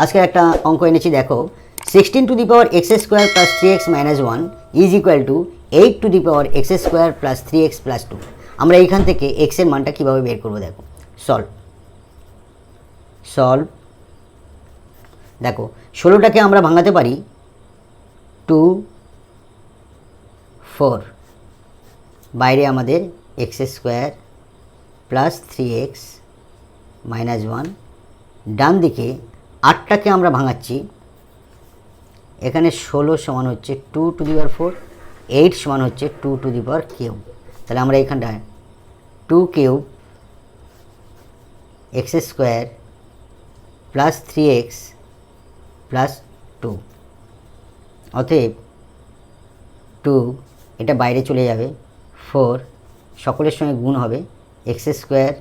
আজকে একটা অঙ্ক এনেছি, দেখো। Sixteen to the power x square plus three x minus one is equal to eight to the power x square plus three x plus two আমরা এইখান থেকে এক্সের মানটা কীভাবে বের করব, দেখো। সলভ সলভ দেখো, ষোলোটাকে আমরা ভাঙাতে পারি টু ফোর বাইরে আমাদের x square plus three x minus one ডান দিকে আটটাকে আমরা ভাঙাচ্ছি। এখানে ষোলো সমান হচ্ছে two to the power four eight সমান হচ্ছে two to the power cube তাহলে আমরা এখানটায় two cube x square plus three x plus two অতএব টু এটা বাইরে চলে যাবে ফোর সকলের সঙ্গে গুণ হবে x square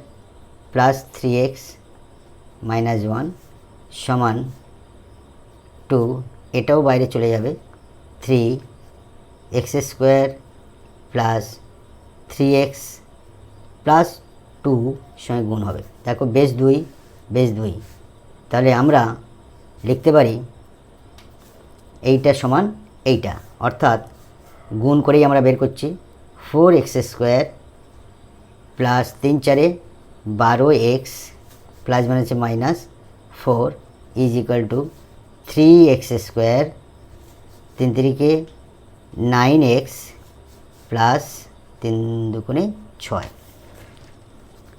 plus three x minus one সমান টু, এটাও বাইরে চলে যাবে। Three, x square plus three x plus two সঙ্গে গুণ হবে। দেখো, বেশ দুই বেশ দুই। তাহলে আমরা লিখতে পারি এইটা সমান এইটা। অর্থাৎ গুণ করেই আমরা বের করছি ফোর এক্স স্কোয়ার প্লাস তিন চারে বারো এক্স প্লাস মানে হচ্ছে minus four is equal to three x square তিন তিরিকে নাইন এক্স প্লাস তিন দুগুণে ছয়।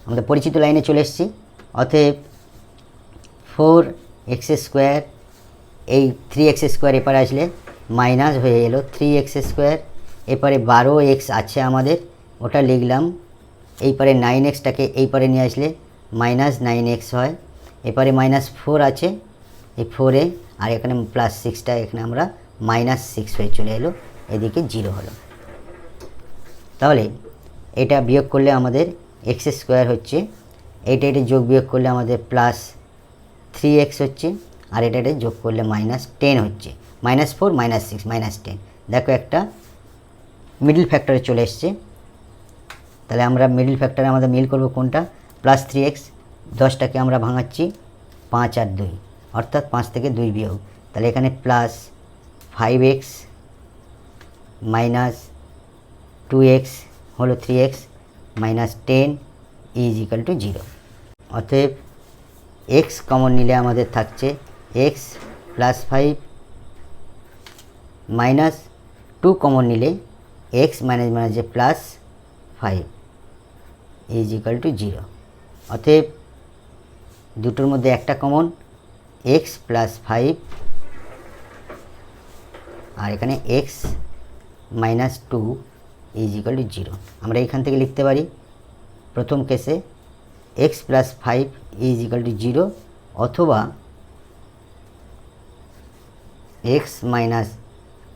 আমাদের পরিচিত লাইনে চলে এসেছি। অতএব ফোর এক্স স্কোয়ার এই থ্রি এক্স স্কোয়ার এপারে আসলে মাইনাস হয়ে এলো থ্রি এক্স স্কোয়ার এপারে বারো এক্স আছে আমাদের, ওটা লিখলাম। এই পারে নাইন এক্সটাকে এই পারে নিয়ে আসলে মাইনাস নাইন এক্স হয়। এপারে মাইনাস ফোর আছে। এই ফোরে আর এখানে প্লাস সিক্সটা এখানে আমরা মাইনাস সিক্স হয়ে চলে এলো। এদিকে জিরো হলো। তাহলে এটা বিয়োগ করলে আমাদের এক্স স্কোয়ার হচ্ছে। এইটা, এটা যোগ বিয়োগ করলে আমাদের প্লাস থ্রি এক্স হচ্ছে। আর এটা এটা যোগ করলে মাইনাস টেন হচ্ছে। Minus four minus six minus ten দেখো একটা মিডল ফ্যাক্টরে চলে এসছে। তাহলে আমরা মিডল ফ্যাক্টরে আমাদের মিল করব কোনটা? প্লাস থ্রি এক্স দশটাকে আমরা ভাঙাচ্ছি পাঁচ আর দুই। অর্থাৎ পাঁচ থেকে দুই বিয়োগ। তাহলে এখানে plus five x minus two x হলো three x minus ten is equal to zero অতএব এক্স কমন নিলে আমাদের থাকছে x plus five minus two common নিলে x minus minus plus five is equal to zero অতএব দুটোর মধ্যে একটা কমন এক্স প্লাস ফাইভ আর এখানে x minus two is equal to zero আমরা এখান থেকে লিখতে পারি, প্রথম কেসে x plus five is equal to zero অথবা x minus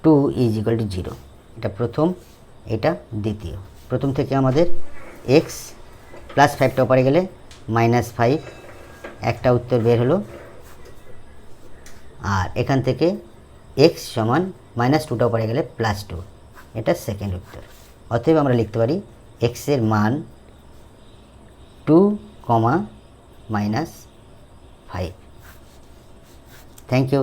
two is equal to zero এটা প্রথম, এটা দ্বিতীয়। প্রথম থেকে আমাদের এক্স প্লাস ফাইভটা ওপারে গেলে মাইনাস ফাইভ একটা উত্তর বের হলো। আর এখান থেকে এক্স সমান মাইনাস টুটা পড়ে গেলে প্লাস টু এটা সেকেন্ড উত্তর। অতএব আমরা লিখতে পারি এক্সের মান two comma minus five thank you